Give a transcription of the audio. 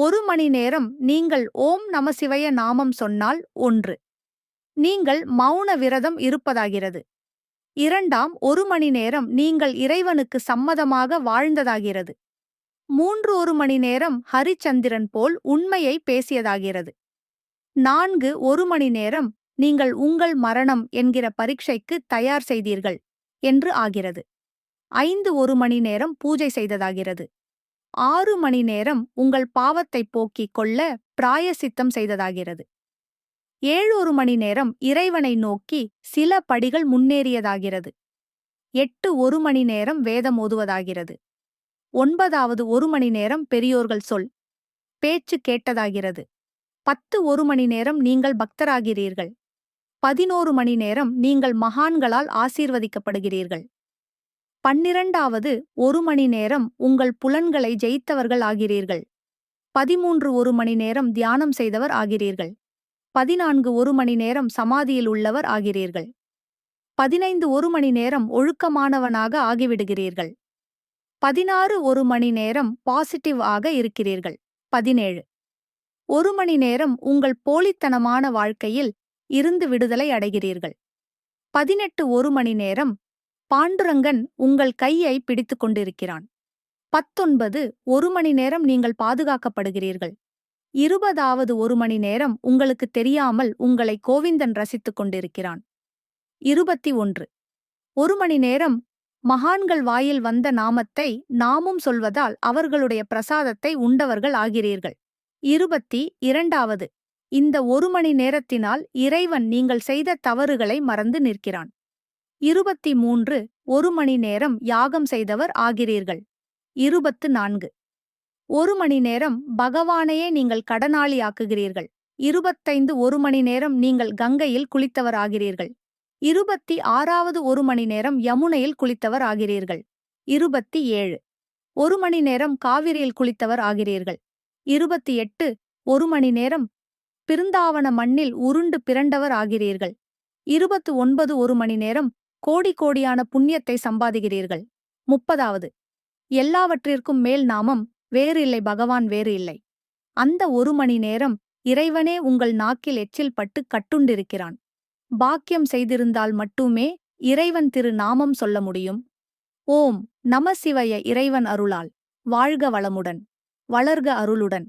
ஒரு மணி நேரம் நீங்கள் ஓம் நமசிவய நாமம் சொன்னால் ஒன்று. நீங்கள் மௌன விரதம் இருப்பதாகிறது. இரண்டாம் ஒரு மணி நேரம் நீங்கள் இறைவனுக்கு சம்மதமாக வாழ்ந்ததாகிறது. மூன்று ஒரு மணி நேரம் ஹரிச்சந்திரன் போல் உண்மையை பேசியதாகிறது. நான்கு ஒரு மணி நேரம் நீங்கள் உங்கள் மரணம் என்கிற பரீட்சைக்கு தயார் செய்தீர்கள் என்று ஆகிறது. ஐந்து ஒரு மணி நேரம் பூஜை செய்ததாகிறது. ஆறு மணி நேரம் உங்கள் பாவத்தை போக்கிக் கொள்ள பிராயசித்தம் செய்ததாகிறது. ஏழொரு மணி நேரம் இறைவனை நோக்கி சில படிகள் முன்னேறியதாகிறது. எட்டு ஒரு மணி நேரம் வேதம் ஓதுவதாகிறது. ஒன்பதாவது ஒரு மணி நேரம் பெரியோர்கள் சொல் பேச்சு கேட்டதாகிறது. பத்து ஒரு மணி நேரம் நீங்கள் பக்தராகிறீர்கள். பதினோரு மணி நேரம் நீங்கள் மகான்களால் ஆசீர்வதிக்கப்படுகிறீர்கள். பன்னிரண்டாவது ஒரு மணி நேரம் உங்கள் புலன்களை ஜெயித்தவர்கள் ஆகிறீர்கள். பதிமூன்று ஒரு மணி நேரம் தியானம் செய்தவர் ஆகிறீர்கள். பதினான்கு ஒரு மணி நேரம் சமாதியில் உள்ளவர் ஆகிறீர்கள். பதினைந்து ஒரு மணி நேரம் ஒழுக்கமானவனாக ஆகிவிடுகிறீர்கள். பதினாறு ஒரு மணி நேரம் பாசிட்டிவ் ஆக இருக்கிறீர்கள். பதினேழு. ஒரு மணி நேரம் உங்கள் போலித்தனமான வாழ்க்கையில் இருந்து விடுதலை அடைகிறீர்கள். பதினெட்டு ஒரு மணி நேரம் பாண்டுரங்கன் உங்கள் கையை பிடித்துக் கொண்டிருக்கிறான். பத்தொன்பது ஒரு மணி நேரம் நீங்கள் பாதுகாக்கப்படுகிறீர்கள். இருபதாவது ஒரு மணி நேரம் உங்களுக்கு தெரியாமல் உங்களை கோவிந்தன் ரசித்துக் கொண்டிருக்கிறான். இருபத்தி ஒன்று ஒரு மணி நேரம் மகான்கள் வாயில் வந்த நாமத்தை நாமும் சொல்வதால் அவர்களுடைய பிரசாதத்தை உண்டவர்கள் ஆகிறீர்கள். இருபத்தி இரண்டாவது இந்த ஒரு மணி நேரத்தினால் இறைவன் நீங்கள் செய்த தவறுகளை மறந்து நிற்கிறான். இருபத்தி மூன்று ஒரு மணி நேரம் யாகம் செய்தவர் ஆகிறீர்கள். இருபத்து நான்கு ஒரு மணி நேரம் பகவானையே நீங்கள் கடனாளியாக்குகிறீர்கள். இருபத்தைந்து ஒரு மணி நேரம் நீங்கள் கங்கையில் குளித்தவர் ஆகிறீர்கள். இருபத்தி ஆறாவது ஒரு மணி நேரம் யமுனையில் குளித்தவர் ஆகிறீர்கள். இருபத்தி ஏழு ஒரு மணி நேரம் காவிரியில் குளித்தவர் ஆகிறீர்கள். இருபத்தி எட்டு ஒரு மணி நேரம் பிருந்தாவன மண்ணில் உருண்டு பிறண்டவர் ஆகிறீர்கள். இருபத்து ஒன்பது ஒரு மணி நேரம் கோடி கோடியான புண்ணியத்தை சம்பாதிக்கிறீர்கள் முப்பதாவது எல்லாவற்றிற்கும் மேல் நாமம் வேறு இல்லை பகவான் வேறு இல்லை. அந்த ஒரு மணி நேரம் இறைவனே உங்கள் நாக்கில் எச்சில் பட்டு கட்டுண்டிருக்கிறான். பாக்கியம் செய்திருந்தால் மட்டுமே இறைவன் திரு நாமம் சொல்ல முடியும். ஓம் நமசிவய இறைவன் அருளால் வாழ்க வளமுடன் வளர்க அருளுடன்.